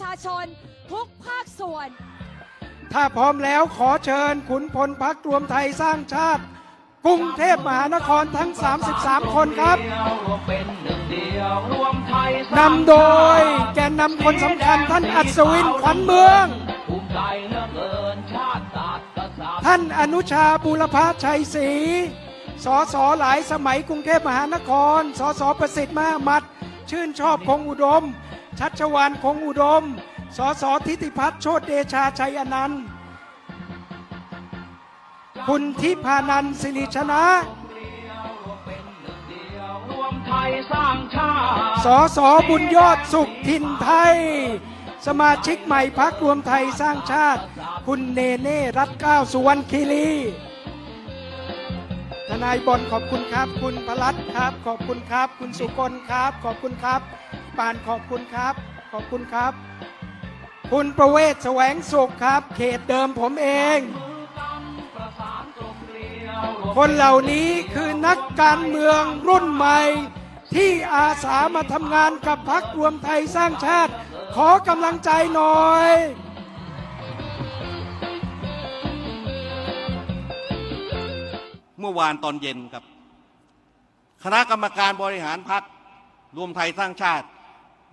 ชาชนทุกภาคส่วน ถ้าพร้อมแล้วขอเชิญขุนพลพักรวมไทยสร้างชาติ กรุงเทพมหานครทั้ง 33 คนครับนำโดยแกนนำคนสำคัญท่านอัศวินขวัญเมือง ท่านอนุชาบุรพชัยศรีสอสอหลายสมัยกรุงเทพมหานคร สอสอประสิทธิ์มามัด ชื่นชอบคงอุดม ชัชวานคงอุดมสอสอทิติพัฒน์โชติเดชาชัยอนันต์คุณทิพานันท์สิริชนะรวมไทยสร้างชาติสอสอบุญยอดสุขทินไทย สมาชิกใหม่พักรวมไทยสร้างชาติ คุณเนเน่รัตเก้าสุวรรณคีรีทนายบอลขอบคุณครับ คุณพลัดครับ ขอบคุณครับ คุณสุกลครับ ขอบคุณครับ ปานขอบคุณครับ ขอบคุณครับ คุณประเวศแสวงสุขครับ เขตเดิมผมเอง คนเหล่านี้คือนักการเมืองรุ่นใหม่ ที่อาสามาทำงานกับพักรวมไทยสร้างชาติ ขอกำลังใจหน่อยเมื่อวานตอนเย็นครับ คณะกรรมการบริหารพักรวมไทยสร้างชาติ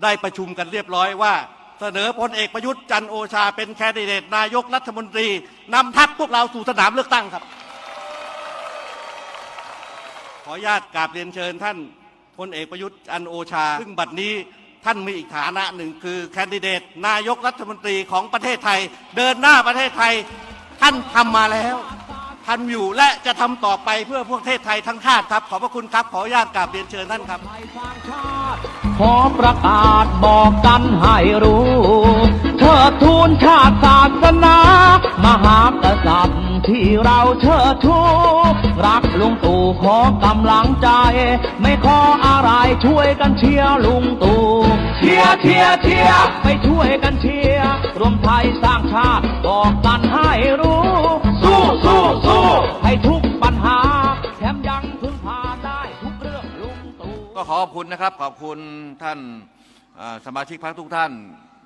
ได้ประชุมกันเรียบร้อยว่า เสนอพลเอกประยุทธ์จันโอชาเป็นแคนดิเดตนายกรัฐมนตรีนำทัพพวกเราสู่สนามเลือกตั้งครับ ขออนุญาตกราบเรียนเชิญท่านพลเอกประยุทธ์จันโอชา ซึ่งบัดนี้ท่านมีอีกฐานะหนึ่งคือแคนดิเดตนายกรัฐมนตรีของประเทศไทย เดินหน้าประเทศไทยท่านทำมาแล้ว ทำอยู่และจะทำต่อไปเพื่อพวกประเทศไทยทั้งชาติครับ ขอบพระคุณครับ ขออนุญาตกราบเรียนเชิญท่านครับ ขอประกาศบอกกันให้รู้เชิดทูนชาติศาสนา มหากษัตริย์ที่เราเชิดชูรักลุงตู่ขอกำลังใจ ไม่ขออะไรช่วยกันเชียร์ลุงตู่เชียร์เชียร์เชียร์ไปช่วยกันเชียร์รวมไทยสร้างชาติบอกกันให้รู้ คุณนะครับ ขอบคุณท่านสมาชิกพรรคทุกท่าน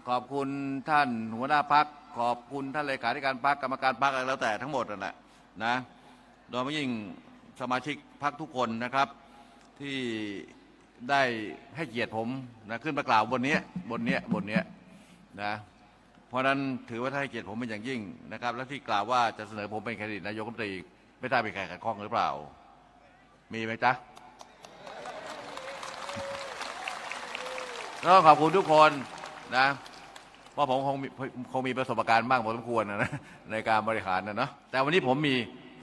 ขอบคุณท่านหัวหน้าพัก ขอบคุณท่านเลขาธิการพรรคกรรมการพรรคอะไรแล้วแต่ทั้งหมดนั่นแหละนะโดยเฉพาะยิ่งสมาชิกพรรคทุกคนนะครับ ที่ได้ให้เกียรติผมนะขึ้นมากล่าวบนนี้บนนี้บนนี้นะเพราะฉะนั้นถือว่าท่านให้เกียรติผมเป็นอย่างยิ่งนะครับ และที่กล่าวว่าจะเสนอผมเป็นแคนดิเดตนายกรัฐมนตรีไม่ทราบเป็นใครขัดข้องหรือเปล่า มีไหมจ๊ะ ก็ขอบคุณทุกคนนะเพราะผมคงมีคงมีประสบการณ์บ้างพอสมควรนะนะในการบริหารนะเนาะแต่วันนี้ผมมี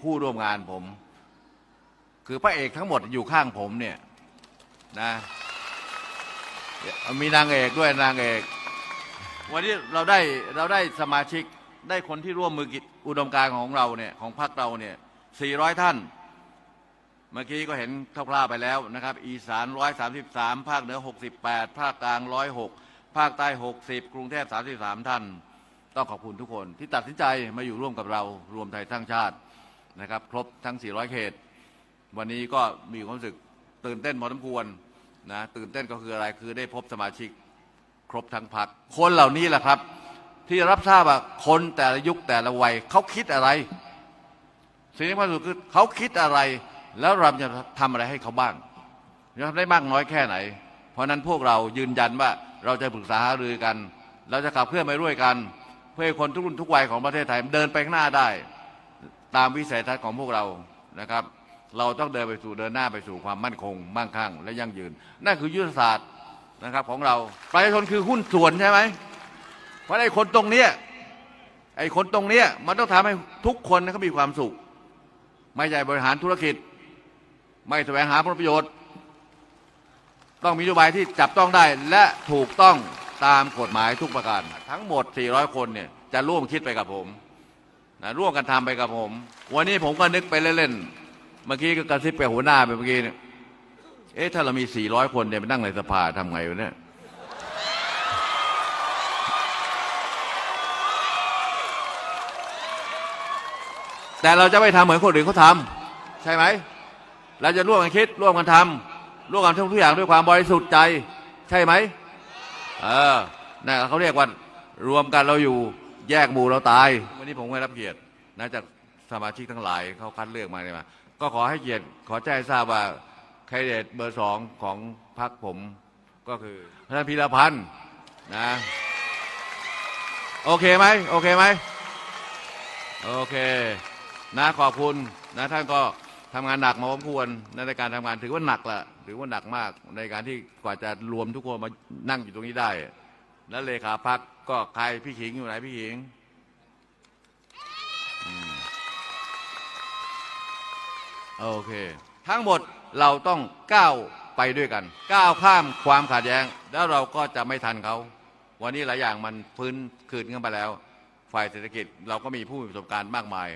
ผู้ร่วมงานผม คือพระเอกทั้งหมดอยู่ข้างผมเนี่ยนะมีนางเอกด้วยนางเอก วันนี้เราได้เราได้สมาชิกได้คนที่ร่วมมือกิจอุดมการของเราเนี่ยของพรรคเราเนี่ย400 ท่าน เมื่อกี้ก็เห็นคร่าวๆไปแล้วนะครับ อีสาน 133 ภาคเหนือ 68 ภาคกลาง 106 ภาคใต้ 60 กรุงเทพ 33 ท่าน ต้องขอบคุณทุกคนที่ตัดสินใจมาอยู่ร่วมกับเรารวมไทยทั้งชาตินะครับ ครบทั้ง 400 เขต วันนี้ก็มีความรู้สึกตื่นเต้นพอสมควรนะตื่นเต้นก็คืออะไรคือได้พบสมาชิกครบทั้งพักคนเหล่านี้แหละครับ ที่รับทราบว่าคนแต่ละยุคแต่ละวัยเขาคิดอะไร สิ่งที่สำคัญสุดคือเขาคิดอะไร แล้วเราจะทำอะไรให้เขาบ้างจะทำได้มากน้อยแค่ไหน เพราะฉะนั้นพวกเรายืนยันว่าเราจะปรึกษาหารือกัน เราจะขับเคลื่อนไปด้วยกัน เพื่อให้คนทุกรุ่นทุกวัยของประเทศไทยเดินไปข้างหน้าได้ ตามวิสัยทัศน์ของพวกเรานะครับ เราต้องเดินไปสู่เดินหน้าไปสู่ความมั่นคง มั่งคั่ง และยั่งยืน นั่นคือยุทธศาสตร์นะครับของเราประชาชนคือหุ้นส่วนใช่ไหมเพราะไอ้คนตรงเนี้ยไอ้คนตรงเนี้ยมันต้องทำให้ทุกคนเขามีความสุข ไม่ใช่บริหารธุรกิจ ไม่แสวงหาผลประโยชน์ ต้องมีนโยบายที่จับต้องได้และถูกต้องตามกฎหมายทุกประการ ทั้งหมด 400 คนเนี่ยจะร่วมคิดไปกับผมนะร่วมกันทำไปกับผม วันนี้ผมก็นึกไปเล่นๆเมื่อกี้ก็กระซิบไปหัวหน้าไปเมื่อกี้เนี่ยเอ๊ะถ้าเรามี 400 คนเนี่ยไปนั่งในสภาทำไงวะเนี่ยแต่เราจะไม่ทำเหมือนคนอื่นเขาทำใช่ไหม เราจะร่วมกันคิดร่วมกันทำร่วมกันทำทุกอย่างด้วยความบริสุทธิ์ใจ ใช่ไหมเออนั่นเขาเรียกว่ารวมกันเราอยู่แยกหมู่เราตาย วันนี้ผมได้รับเกียรตินะจากสมาชิกทั้งหลายเขาคัดเลือกมาเนี่ยมา ก็ขอให้เกียรติขอแจ้งทราบว่าแคนดิเดตเบอร์สองของพรรคผมก็คือท่านพีรพันธ์นะโอเคไหมโอเคไหมโอเค นะขอบคุณนะท่านก็ ทำงานหนักมาพอสมควรในการทำงานถือว่าหนักละถือว่าหนักมากในการที่กว่าจะรวมทุกคนมานั่งอยู่ตรงนี้ได้ แล้วเลขาพักก็ใครพี่ขิงอยู่ไหนพี่ขิงโอเค ทั้งหมดเราต้องก้าวไปด้วยกัน ก้าวข้ามความขัดแย้ง แล้วเราก็จะไม่ทันเขา วันนี้หลายอย่างมันฟื้นคืนขึ้นไปแล้ว ฝ่ายเศรษฐกิจเราก็มีผู้มีประสบการณ์มากมาย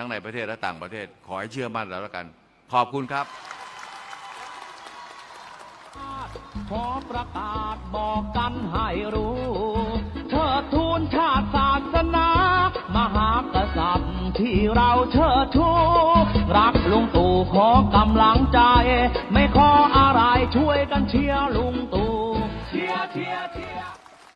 ทั้งในประเทศและต่างประเทศ ขอให้เชื่อมั่นแล้วกัน ขอบคุณครับขอประกาศบอกกันให้รู้ เธอทูลชาติศาสนา มหากษัตริย์ที่เราเชิดชู รักลุงตู่ขอกำลังใจ